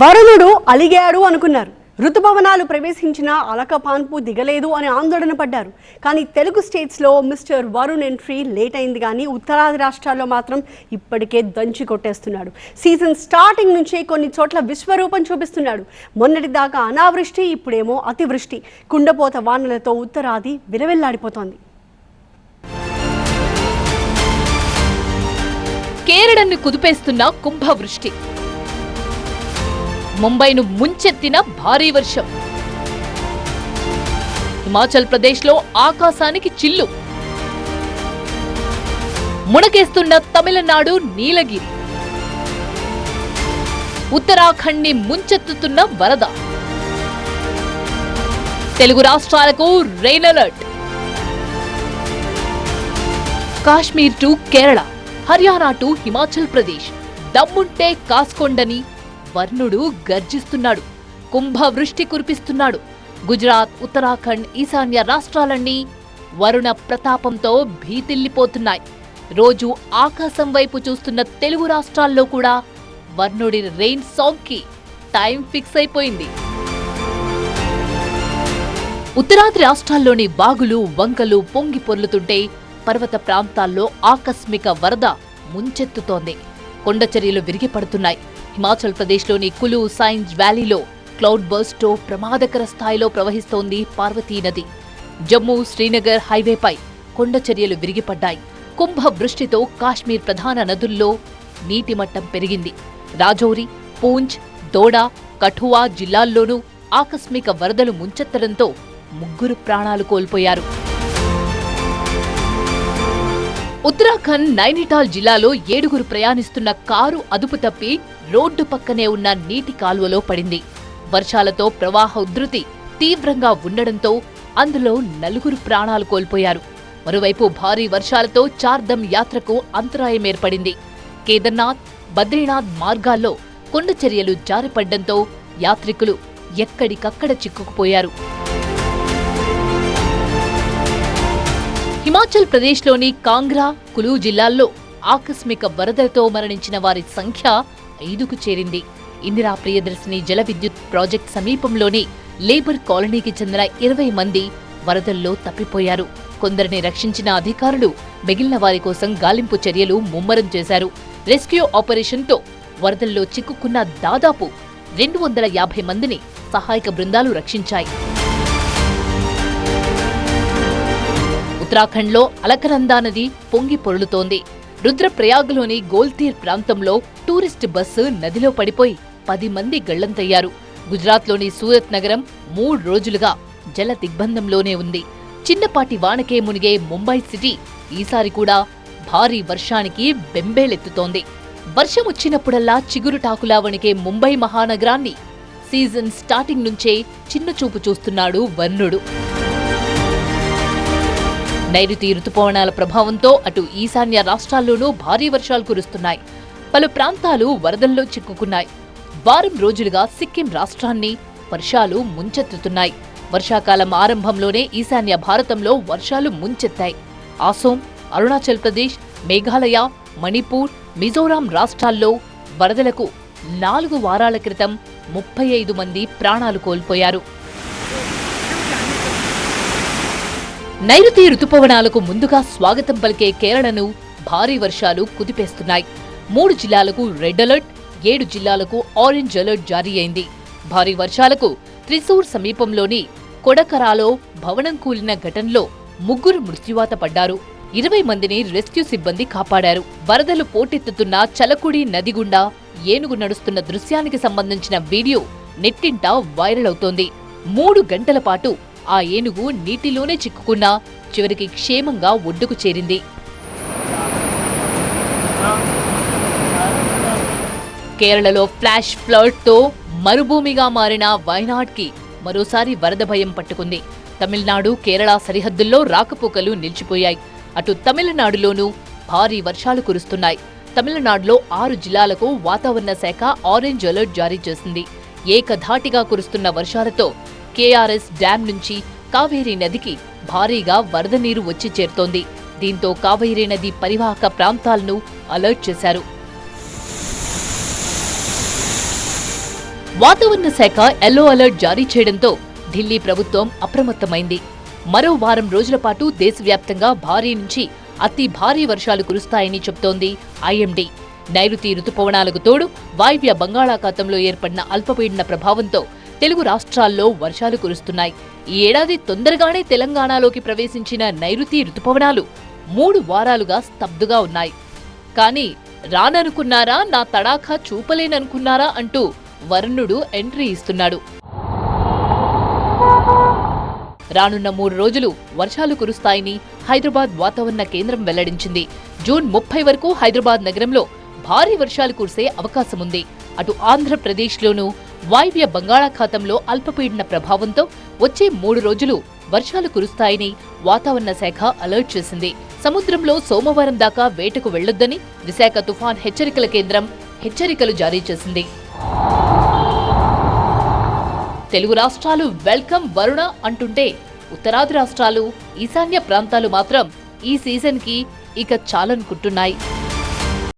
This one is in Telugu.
వరుణుడు అలిగాడు అనుకున్నారు. ఋతుభవనాలు ప్రవేశించిన అలకపాన్పు దిగలేదు అని ఆందోళన పడ్డారు. కానీ తెలుగు స్టేట్స్లో మిస్టర్ వరుణ్ ఎంట్రీ లేట్ అయింది కానీ ఉత్తరాది రాష్ట్రాల్లో మాత్రం ఇప్పటికే దంచి కొట్టేస్తున్నాడు. సీజన్ స్టార్టింగ్ నుంచే కొన్ని చోట్ల విశ్వరూపం చూపిస్తున్నాడు. మొన్నటి దాకా అనావృష్టి ఇప్పుడేమో అతివృష్టి. కుండపోత వానలతో ఉత్తరాది విలవెల్లాడిపోతోంది. కేరళను కుదిపేస్తున్న కుంభవృష్టి. ముంబైను ముంచెత్తిన భారీ వర్షం. హిమాచల్ ప్రదేశ్లో ఆకాశానికి చిల్లు. మునకేస్తున్న తమిళనాడు నీలగిరి. ఉత్తరాఖండ్ని ముంచెత్తుతున్న వరద. తెలుగు రాష్ట్రాలకు rain alert. Kashmir to Kerala Haryana to Himachal Pradesh. దమ్ముంటే కాస్కొండని వర్ణుడు గర్జిస్తున్నాడు కుంభవృష్టి కురిపిస్తున్నాడు. గుజరాత్ ఉత్తరాఖండ్ ఈశాన్య రాష్ట్రాలన్నీ వరుణ ప్రతాపంతో భీతిల్లిపోతున్నాయి. రోజు ఆకాశం వైపు చూస్తున్న తెలుగు రాష్ట్రాల్లో కూడా వర్ణుడి రెయిన్ సాంగ్కి టైం ఫిక్స్ అయిపోయింది. ఉత్తరాది రాష్ట్రాల్లోని వాగులు వంకలు పొంగి పొర్లుతుంటే పర్వత ప్రాంతాల్లో ఆకస్మిక వరద ముంచెత్తుతోంది. కొండచర్యలు విరిగిపడుతున్నాయి. హిమాచల్ ప్రదేశ్లోని కులు సైన్స్ వ్యాలీలో క్లౌడ్ బర్స్ట్తో ప్రమాదకర స్థాయిలో ప్రవహిస్తోంది పార్వతీ నది. జమ్మూ శ్రీనగర్ హైవేపై కొండచర్యలు విరిగిపడ్డాయి. కుంభ వృష్టితో కాశ్మీర్ ప్రధాన నదుల్లో నీటి మట్టం పెరిగింది. రాజౌరి పూంచ్ దోడా కఠువా జిల్లాల్లోనూ ఆకస్మిక వరదలు ముంచెత్తడంతో ముగ్గురు ప్రాణాలు కోల్పోయారు. ఉత్తరాఖండ్ నైనిటాల్ జిల్లాలో ఏడుగురు ప్రయాణిస్తున్న కారు అదుపు తప్పి రోడ్డు పక్కనే ఉన్న నీటి కాలువలో పడింది. వర్షాలతో ప్రవాహ ఉధృతి తీవ్రంగా ఉండడంతో అందులో నలుగురు ప్రాణాలు కోల్పోయారు. మరోవైపు భారీ వర్షాలతో చార్ధమ్ యాత్రకు అంతరాయం ఏర్పడింది. కేదార్నాథ్ బద్రీనాథ్ మార్గాల్లో కొండచర్యలు జారిపడ్డంతో యాత్రికులు ఎక్కడికక్కడ చిక్కుకుపోయారు. హిమాచల్ ప్రదేశ్లోని కాంగ్రా కులు జిల్లాల్లో ఆకస్మిక వరదలతో మరణించిన వారి సంఖ్య ఐదుకు చేరింది. ఇందిరా ప్రియదర్శిని జల విద్యుత్ ప్రాజెక్ట్ సమీపంలోని లేబర్ కాలనీకి చెందిన ఇరవై మంది వరదల్లో తప్పిపోయారు. కొందరిని రక్షించిన అధికారులు మిగిలిన వారి కోసం గాలింపు చర్యలు ముమ్మరం చేశారు. రెస్క్యూ ఆపరేషన్తో వరదల్లో చిక్కుకున్న దాదాపు రెండు వందల యాభై మందిని సహాయక బృందాలు రక్షించాయి. ఉత్తరాఖండ్లో అలకనందా నది పొంగి పొరులుతోంది. రుద్రప్రయాగ్లోని గోల్తీర్ ప్రాంతంలో టూరిస్ట్ బస్సు నదిలో పడిపోయి పది మంది గళ్ళంతయ్యారు గుజరాత్లోని సూరత్ నగరం మూడు రోజులుగా జల దిగ్బంధంలోనే ఉంది. చిన్నపాటి వానకే మునిగే ముంబై సిటీ ఈసారి కూడా భారీ వర్షానికి బెంబేలెత్తుతోంది. వర్షం వచ్చినప్పుడల్లా చిగురుటాకులా వణికే ముంబై మహానగరాన్ని సీజన్ స్టార్టింగ్ నుంచే చిన్నచూపు చూస్తున్నాడు వర్ణుడు. నైరుతి రుతుపవనాల ప్రభావంతో అటు ఈశాన్య రాష్ట్రాల్లోనూ భారీ వర్షాలు కురుస్తున్నాయి. పలు ప్రాంతాలు వరదల్లో చిక్కుకున్నాయి. వారం రోజులుగా సిక్కిం రాష్ట్రాన్ని వర్షాలు ముంచెత్తుతున్నాయి. వర్షాకాలం ఆరంభంలోనే ఈశాన్య భారతంలో వర్షాలు ముంచెత్తాయి. అసోం అరుణాచల్ ప్రదేశ్ మేఘాలయ మణిపూర్ మిజోరాం రాష్ట్రాల్లో వరదలకు నాలుగు వారాల క్రితం ముప్పై ఐదు మంది ప్రాణాలు కోల్పోయారు. నైరుతి రుతుపవనాలకు ముందుగా స్వాగతం పలికే కేరళను భారీ వర్షాలు కుదిపేస్తున్నాయి. మూడు జిల్లాలకు రెడ్ అలర్ట్ ఏడు జిల్లాలకు ఆరెంజ్ అలర్ట్ జారీ అయింది. భారీ వర్షాలకు త్రిశూర్ సమీపంలోని కొడకరాలో భవనం కూలిన ఘటనలో ముగ్గురు మృత్యువాత పడ్డారు. ఇరవై మందిని రెస్క్యూ సిబ్బంది కాపాడారు. వరదలు పోటెత్తుతున్న చలకుడి నది గుండా ఏనుగు నడుస్తున్న దృశ్యానికి సంబంధించిన వీడియో నెట్టింట వైరల్ అవుతోంది. మూడు గంటల పాటు ఆ ఏనుగు నీటిలోనే చిక్కుకున్నా చివరికి క్షేమంగా ఒడ్డుకు చేరింది. కేరళలో ఫ్లాష్ ఫ్లడ్తో మరుభూమిగా మారిన వయనాడ్కి మరోసారి వరద భయం పట్టుకుంది. తమిళనాడు కేరళ సరిహద్దుల్లో రాకపోకలు నిలిచిపోయాయి. అటు తమిళనాడులోనూ భారీ వర్షాలు కురుస్తున్నాయి. తమిళనాడులో ఆరు జిల్లాలకు వాతావరణ శాఖ ఆరెంజ్ అలర్ట్ జారీ చేసింది. ఏకధాటిగా కురుస్తున్న వర్షాలతో కేఆర్ఎస్ డ్యాం నుంచి కావేరీ నదికి భారీగా వరద నీరు వచ్చి చేరుతోంది. దీంతో కావేరీ నది పరివాహక ప్రాంతాలను అలర్ట్ చేశారు. వాతావరణ శాఖ ఎల్లో అలర్ట్ జారీ చేయడంతో ఢిల్లీ ప్రభుత్వం అప్రమత్తమైంది. మరో వారం రోజుల పాటు దేశవ్యాప్తంగా భారీ నుంచి అతి భారీ వర్షాలు కురుస్తాయని చెబుతోంది ఐఎండీ. నైరుతి రుతుపవనాలకు తోడు వాయువ్య బంగాళాఖాతంలో ఏర్పడిన అల్పపీడన ప్రభావంతో తెలుగు రాష్ట్రాల్లో వర్షాలు కురుస్తున్నాయి. ఈ ఏడాది తొందరగానే తెలంగాణలోకి ప్రవేశించిన నైరుతి రుతుపవనాలు మూడు వారాలుగా స్తబ్దుగా ఉన్నాయి. కానీ రాననుకున్నారా నా తడాఖా చూపలేననుకున్నారా అంటూ వరుణుడు ఎంట్రీ ఇస్తున్నాడు. రానున్న మూడు రోజులు వర్షాలు కురుస్తాయని హైదరాబాద్ వాతావరణ కేంద్రం వెల్లడించింది. జూన్ ముప్పై వరకు హైదరాబాద్ నగరంలో భారీ వర్షాలు కురిసే అవకాశముంది. అటు ఆంధ్రప్రదేశ్లోనూ వాయువ్య బంగాళాఖాతంలో అల్పపీడన ప్రభావంతో వచ్చే మూడు రోజులు వర్షాలు కురుస్తాయని వాతావరణ శాఖ అలర్ట్ చేసింది. సముద్రంలో సోమవారం దాకా వేటకు వెళ్ళొద్దని విశాఖ తుఫాన్ హెచ్చరికల కేంద్రం హెచ్చరికలు జారీ చేసింది. తెలుగు రాష్ట్రాలు వెల్కమ్ వరుణ అంటుంటే ఉత్తరాది రాష్ట్రాలు ఈశాన్య ప్రాంతాలు మాత్రం ఈ సీజన్కి ఇక చాలనుకుంటున్నాయి.